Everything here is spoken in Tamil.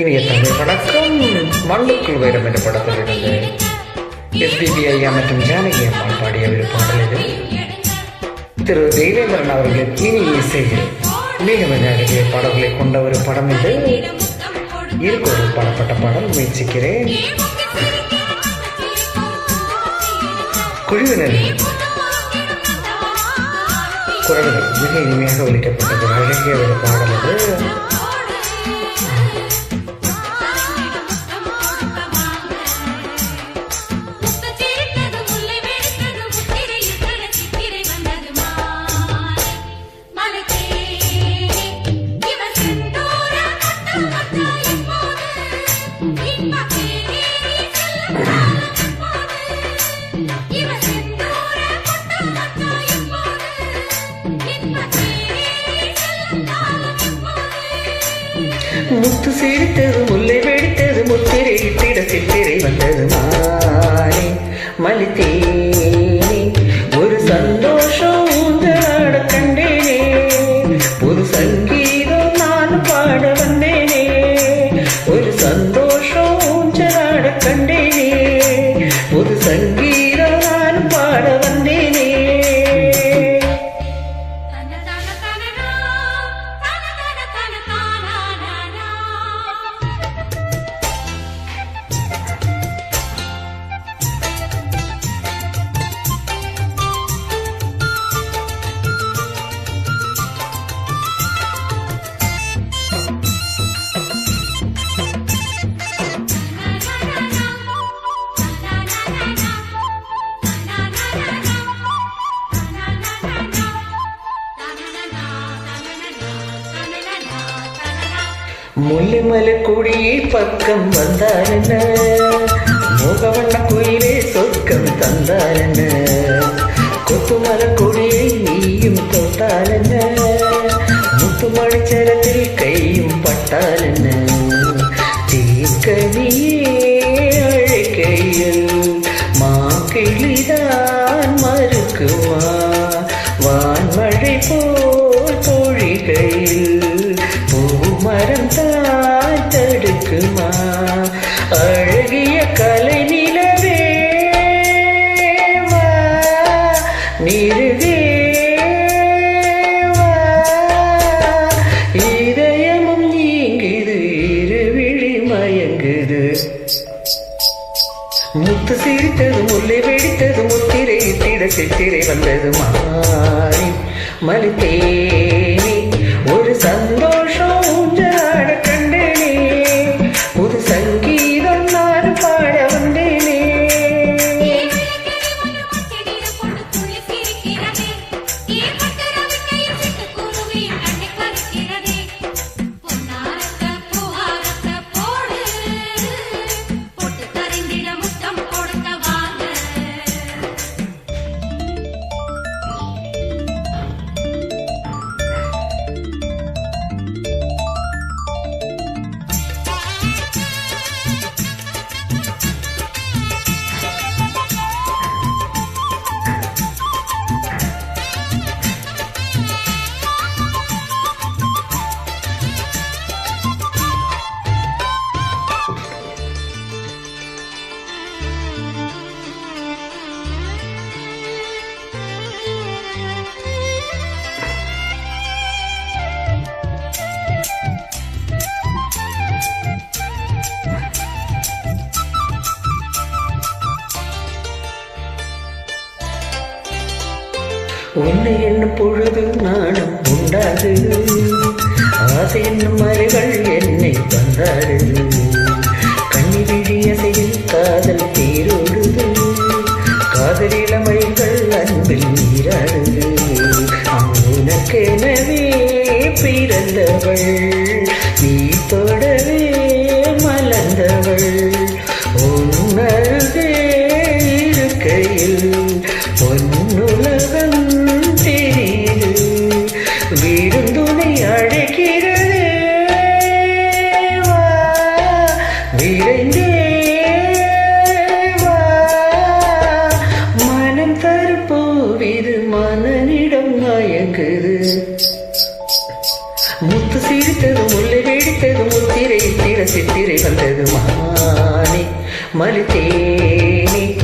இனிய தமிழ் வணக்கம். மண்ணுக்குள் வைரம் என்ற படத்திலிருந்து எஸ்பிபி ஐயா மற்றும் ஜானகி அம்மாள் பாடிய ஒரு பாடல் இது. திரு தெய்வேந்திரன் அவர்களின் இனி இசையில் மிக மிக அழகிய பாடல்களை கொண்ட ஒரு படம் இது. இருக்கு பாடப்பட்ட பாடல் முயற்சிக்கிறேன். குழுவினர் குரல்கள் மிக இனிமையாக ஒழிக்கப்பட்டது அழகிய ஒரு பாடல் இது. முத்து சிரித்தது முல்லைமலை குடி பக்கம் வந்தாருன்னு? முகவண்ண குயிலே சொர்க்கம் தந்தாருன்னு? கொத்துமல கொடியை நீயும் தொட்டாருன்னு? முத்துமலை சரத்தில் கையும் பட்டாருன்னு? தீர்க்கனியே சித்திரை வந்தது மாறி மலித்தேனே உன்னை என்னும் பொழுது நாணம் உண்டாது. ஆசை என்னும் மறைகள் என்னை வந்தாடு கண்ணி விழி காதல் தேரோடுது. காதல் இளமைகள் அன்பில் நீராடுது. உனக்கெனவே பிறந்தவள். நீ தொடவே மலர்ந்தவள். உன்னருகே இருக்கையில் விரைந்தே மனம் தருப்போவிது மனனிடம் நாயங்குது முத்து சிரித்தது முல்லை வெடித்தது முத்திரை திற சித்திரை வந்தது மானே. மறுத்தேனே ஒரு